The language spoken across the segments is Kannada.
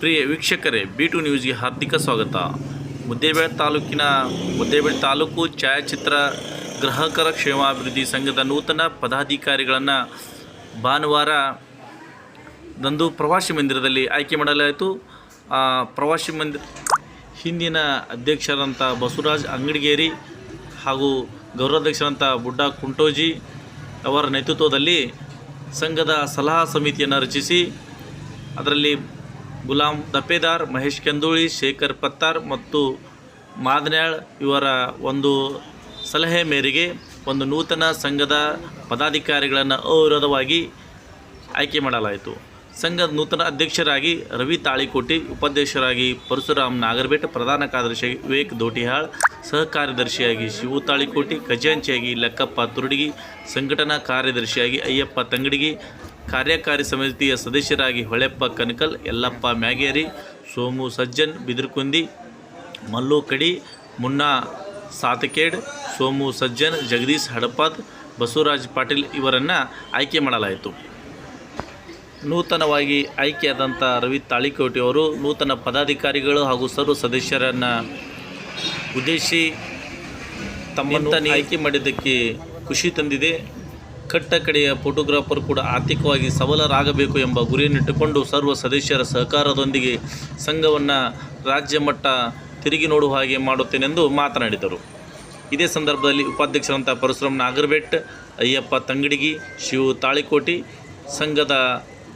ಪ್ರಿಯ ವೀಕ್ಷಕರೇ, ಬಿ ಟು ನ್ಯೂಸ್ಗೆ ಹಾರ್ದಿಕ ಸ್ವಾಗತ. ಮುದ್ದೇಬೇಳೆ ತಾಲೂಕಿನ ಮುದ್ದೇಬೇಳೆ ತಾಲೂಕು ಛಾಯಾಚಿತ್ರ ಗ್ರಾಹಕರ ಕ್ಷೇಮಾಭಿವೃದ್ಧಿ ಸಂಘದ ನೂತನ ಪದಾಧಿಕಾರಿಗಳನ್ನು ಭಾನುವಾರ ದಂದು ಪ್ರವಾಸಿ ಮಂದಿರದಲ್ಲಿ ಆಯ್ಕೆ ಮಾಡಲಾಯಿತು. ಪ್ರವಾಸಿ ಮಂದಿರ ಹಿಂದಿನ ಅಧ್ಯಕ್ಷರಂಥ ಬಸವರಾಜ್ ಅಂಗಡಿಗೇರಿ ಹಾಗೂ ಗೌರವಾಧ್ಯಕ್ಷರಂಥ ಬುಡ್ಡ ಕುಂಟೋಜಿ ಅವರ ನೇತೃತ್ವದಲ್ಲಿ ಸಂಘದ ಸಲಹಾ ಸಮಿತಿಯನ್ನು ರಚಿಸಿ, ಅದರಲ್ಲಿ ಗುಲಾಂ ದಪೇದಾರ್ ಮಹೇಶ್ ಕೆಂದೂಳಿ, ಶೇಖರ್ ಪತ್ತಾರ್ ಮತ್ತು ಮಾದನ್ಯಾಳ್ ಇವರ ಒಂದು ಸಲಹೆ ಮೇರೆಗೆ ಒಂದು ನೂತನ ಸಂಘದ ಪದಾಧಿಕಾರಿಗಳನ್ನು ಅವಿರೋಧವಾಗಿ ಆಯ್ಕೆ ಮಾಡಲಾಯಿತು. ಸಂಘದ ನೂತನ ಅಧ್ಯಕ್ಷರಾಗಿ ರವಿ ತಾಳಿಕೋಟಿ, ಉಪಾಧ್ಯಕ್ಷರಾಗಿ ಪರಶುರಾಮ್ ನಾಗರಬೇಟ್ ಪ್ರಧಾನ ಕಾರ್ಯದರ್ಶಿಯಾಗಿ ವಿವೇಕ್ ದೋಟಿಹಾಳ್ ಸಹ ಕಾರ್ಯದರ್ಶಿಯಾಗಿ ಶಿವು ತಾಳಿಕೋಟಿ, ಖಜಾಂಚಿಯಾಗಿ ಲಕ್ಕಪ್ಪ ತುರುಡಿಗಿ, ಸಂಘಟನಾ ಕಾರ್ಯದರ್ಶಿಯಾಗಿ ಅಯ್ಯಪ್ಪ ತಂಗಡಿಗಿ ಕಾರ್ಯಕಾರಿ ಸಮಿತಿಯ ಸದಸ್ಯರಾಗಿ ಹೊಳೆಪ್ಪ ಕನಕಲ್ ಯಲ್ಲಪ್ಪ ಮ್ಯಾಗೇರಿ ಸೋಮು ಸಜ್ಜನ್ ಬಿದಿರ್ಕುಂದಿ ಮಲ್ಲು ಕಡಿ ಮುನ್ನಾ ಸಾತಕೇಡ್ ಸೋಮು ಸಜ್ಜನ್ ಜಗದೀಶ್ ಹಡಪಾದ್ ಬಸವರಾಜ್ ಪಾಟೀಲ್ ಇವರನ್ನು ಆಯ್ಕೆ ಮಾಡಲಾಯಿತು. ನೂತನವಾಗಿ ಆಯ್ಕೆಯಾದಂಥ ರವಿ ತಾಳಿಕೋಟಿ ಅವರು ನೂತನ ಪದಾಧಿಕಾರಿಗಳು ಹಾಗೂ ಸರ್ವ ಸದಸ್ಯರನ್ನು ಉದ್ದೇಶಿ ತಮ್ಮನ್ನು ಆಯ್ಕೆ ಮಾಡಿದ್ದಕ್ಕೆ ಖುಷಿ ತಂದಿದೆ. ಕಟ್ಟ ಕಡೆಯ ಫೋಟೋಗ್ರಾಫರ್ ಕೂಡ ಆರ್ಥಿಕವಾಗಿ ಸಬಲರಾಗಬೇಕು ಎಂಬ ಗುರಿಯನ್ನಿಟ್ಟುಕೊಂಡು ಸರ್ವ ಸದಸ್ಯರ ಸಹಕಾರದೊಂದಿಗೆ ಸಂಘವನ್ನು ರಾಜ್ಯ ಮಟ್ಟ ತಿರುಗಿ ನೋಡುವ ಹಾಗೆ ಮಾಡುತ್ತೇನೆಂದು ಮಾತನಾಡಿದರು. ಇದೇ ಸಂದರ್ಭದಲ್ಲಿ ಉಪಾಧ್ಯಕ್ಷರಂಥ ಪರಶುರಾಮ್ ನಾಗರ್ಬೆಟ್ ಅಯ್ಯಪ್ಪ ತಂಗಡಿಗಿ, ಶಿವು ತಾಳಿಕೋಟಿ ಸಂಘದ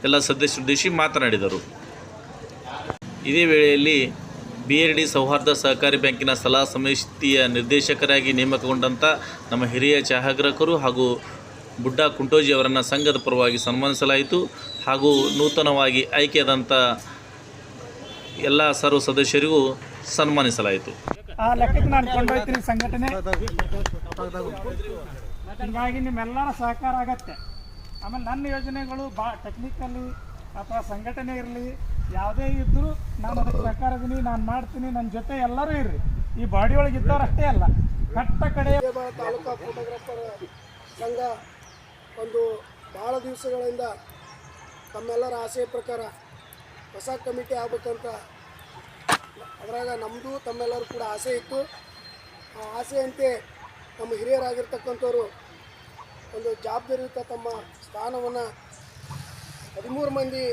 ಎಲ್ಲ ಸದಸ್ಯರುದ್ದೇಶಿ ಮಾತನಾಡಿದರು. ಇದೇ ವೇಳೆಯಲ್ಲಿ ಬಿ ಎರ್ ಡಿ ಸೌಹಾರ್ದ ಸಹಕಾರಿ ಬ್ಯಾಂಕಿನ ಸಲಹಾ ಸಮಿತಿಯ ನಿರ್ದೇಶಕರಾಗಿ ನೇಮಕಗೊಂಡಂಥ ನಮ್ಮ ಹಿರಿಯ ಛಾಯಾಗ್ರಾಹಕರು ಹಾಗೂ ಬುಡ್ಡ ಕುಂಟೋಜಿ ಅವರನ್ನು ಸಂಘದ ಪರವಾಗಿ ಸನ್ಮಾನಿಸಲಾಯಿತು ಹಾಗೂ ನೂತನವಾಗಿ ಆಯ್ಕೆಯಾದಂಥ ಎಲ್ಲ ಸರ್ವ ಸದಸ್ಯರಿಗೂ ಸನ್ಮಾನಿಸಲಾಯಿತು. ಆ ಲೆಕ್ಕಕ್ಕೆ ನಾನು ಕೊಂಡೊಯ್ತೀನಿ ಸಂಘಟನೆ. ಹೀಗಾಗಿ ನಿಮ್ಮೆಲ್ಲರ ಸಹಕಾರ ಆಗತ್ತೆ. ಆಮೇಲೆ ನನ್ನ ಯೋಜನೆಗಳು ಬಾ ಟೆಕ್ನಿಕಲಿ ಅಥವಾ ಸಂಘಟನೆ ಇರಲಿ ಯಾವುದೇ ಇದ್ದರೂ ನಾನು ಅದಕ್ಕೆ ಸಹಕಾರ ಇದೀನಿ ನಾನು ಮಾಡ್ತೀನಿ ನನ್ನ ಜೊತೆ ಎಲ್ಲರೂ ಇರ್ರಿ. ಈ ಬಾಡಿ ಒಳಗೆ ಇದ್ದವ್ರು ಅಷ್ಟೇ ಅಲ್ಲ ಕಟ್ಟ ಕಡೆ ತಾಲೂಕಾ ಫೋಟೋಗ್ರಾಫರ್ ಸಂಘ ಒಂದು ಭಾಳ ದಿವಸಗಳಿಂದ ತಮ್ಮೆಲ್ಲರ ಆಸೆಯ ಪ್ರಕಾರ ಹೊಸ ಕಮಿಟಿ ಆಗ್ಬೇಕಂತ ಅದರಾಗ ನಮ್ಮದು ತಮ್ಮೆಲ್ಲರೂ ಕೂಡ ಆಸೆ ಇತ್ತು. ಆ ಆಸೆಯಂತೆ ನಮ್ಮ ಹಿರಿಯರಾಗಿರ್ತಕ್ಕಂಥವ್ರು ಒಂದು ಜವಾಬ್ದಾರಿಯುತ ತಮ್ಮ ಸ್ಥಾನವನ್ನು ಹದಿಮೂರು ಮಂದಿ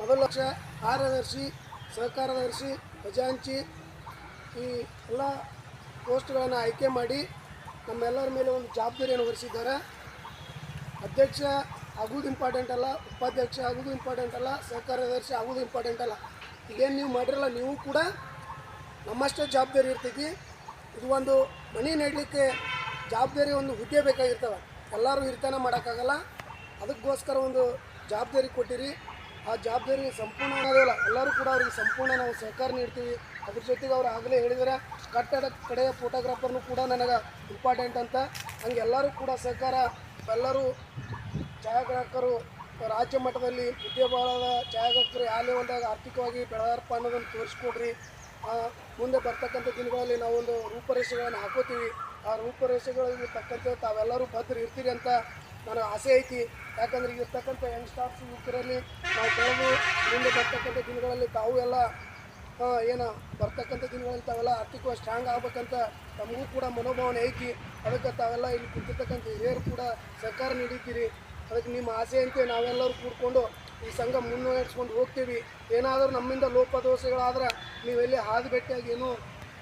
ಮೊದಲ ಲಕ್ಷ ಕಾರ್ಯದರ್ಶಿ, ಸಹಕಾರದರ್ಶಿ, ಖಜಾಂಚಿ ಈ ಎಲ್ಲ ಪೋಸ್ಟ್ಗಳನ್ನು ಆಯ್ಕೆ ಮಾಡಿ ನಮ್ಮೆಲ್ಲರ ಮೇಲೆ ಒಂದು ಜವಾಬ್ದಾರಿಯನ್ನು ಹೊರಿಸಿದ್ದಾರೆ. ಅಧ್ಯಕ್ಷ ಆಗೋದು ಇಂಪಾರ್ಟೆಂಟ್ ಅಲ್ಲ, ಉಪಾಧ್ಯಕ್ಷ ಆಗೋದು ಇಂಪಾರ್ಟೆಂಟ್ ಅಲ್ಲ, ಸಹಕಾರ್ಯದರ್ಶಿ ಆಗೋದು ಇಂಪಾರ್ಟೆಂಟ್ ಅಲ್ಲ. ಈಗೇನು ನೀವು ಮಾಡಿರಲ್ಲ, ನೀವು ಕೂಡ ನಮ್ಮಷ್ಟೇ ಜವಾಬ್ದಾರಿ ಇರ್ತೈತಿ. ಇದು ಒಂದು ಮನೆ ನೆಡಲಿಕ್ಕೆ ಜವಾಬ್ದಾರಿ ಒಂದು ಹುದ್ದೆ ಬೇಕಾಗಿರ್ತವೆ. ಎಲ್ಲರೂ ಇರ್ತಾನೆ ಮಾಡೋಕ್ಕಾಗಲ್ಲ. ಅದಕ್ಕೋಸ್ಕರ ಒಂದು ಜವಾಬ್ದಾರಿ ಕೊಟ್ಟಿರಿ. ಆ ಜವಾಬ್ದಾರಿ ಸಂಪೂರ್ಣ ಆಗೋಲ್ಲ ಎಲ್ಲರೂ ಕೂಡ ಅವ್ರಿಗೆ ಸಂಪೂರ್ಣ ನಾವು ಸಹಕಾರ ನೀಡ್ತೀವಿ. ಅದ್ರ ಜೊತೆಗೆ ಅವ್ರು ಆಗಲೇ ಹೇಳಿದರೆ ಕಟ್ಟಡ ಕಡೆಯ ಫೋಟೋಗ್ರಾಫರ್ನು ಕೂಡ ನನಗೆ ಇಂಪಾರ್ಟೆಂಟ್ ಅಂತ. ಹಂಗೆ ಎಲ್ಲರೂ ಕೂಡ ಸಹಕಾರ ಎಲ್ಲರೂ ಛಾಯಾಗ್ರಾಹಕರು ರಾಜ್ಯ ಮಟ್ಟದಲ್ಲಿ ಉದ್ಯೋಗದ ಛಾಯಾಗ್ರಾಹಕರು ಯಾವ ಲೆವೆಲ್ದಾಗ ಆರ್ಥಿಕವಾಗಿ ಬೆಳೆದಾರಪ್ಪ ಅನ್ನೋದನ್ನು ತೋರಿಸ್ಕೊಡ್ರಿ. ಮುಂದೆ ಬರ್ತಕ್ಕಂಥ ದಿನಗಳಲ್ಲಿ ನಾವೊಂದು ರೂಪರೇಷೆಗಳನ್ನು ಹಾಕೋತೀವಿ. ಆ ರೂಪರೇಷೆಗಳಿಗೆ ತಕ್ಕಂತೆ ತಾವೆಲ್ಲರೂ ಭದ್ರ ಇರ್ತೀರಿ ಅಂತ ನನಗೆ ಆಸೆ ಐತಿ. ಯಾಕಂದ್ರೆ ಇರ್ತಕ್ಕಂಥ ಯಂಗ್ ಸ್ಟಾರ್ಸ್ ಯುವಕರಲ್ಲಿ ನಾವು ಬೆಳೆದು ಮುಂದೆ ಬರ್ತಕ್ಕಂಥ ದಿನಗಳಲ್ಲಿ ತಾವು ಎಲ್ಲ ಏನು, ಬರ್ತಕ್ಕಂಥ ದಿನಗಳಲ್ಲಿ ತಾವೆಲ್ಲ ಆರ್ಥಿಕವಾಗಿ ಸ್ಟ್ರಾಂಗ್ ಆಗ್ಬೇಕಂತ ತಮಗೂ ಕೂಡ ಮನೋಭಾವನೆ ಐತಿ. ಅದಕ್ಕೆ ತಾವೆಲ್ಲ ಇಲ್ಲಿ ಕುಂತಿರ್ತಕ್ಕಂಥ ಹಿರಿಯರು ಕೂಡ ಸಹಕಾರ ನೀಡಿದ್ದೀರಿ. ಅದಕ್ಕೆ ನಿಮ್ಮ ಆಸೆಯಂತೆ ನಾವೆಲ್ಲರೂ ಕೂಡ್ಕೊಂಡು ಈ ಸಂಘ ಮುನ್ನಡೆಸ್ಕೊಂಡು ಹೋಗ್ತೀವಿ. ಏನಾದರೂ ನಮ್ಮಿಂದ ಲೋಪದೋಷಗಳಾದ್ರೆ ನೀವೆಲ್ಲಿ ಹಾದು ಭೇಟಿಯಾಗಿ ಏನು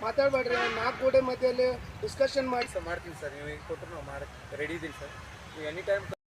ಮಾತಾಡಬೇಡ್ರಿ. ನಾಲ್ಕು ಗೋಡೆ ಮಧ್ಯೆಯಲ್ಲಿ ಡಿಸ್ಕಷನ್ ಮಾಡಿ. ಸರ್, ಮಾಡ್ತೀನಿ ಸರ್. ನೀವು ಕೊಟ್ಟರು ನಾವು ಮಾಡಿ ರೆಡಿ ಇದ್ದೀನಿ ಸರ್. ನೀವು ಎನಿ ಟೈಮ್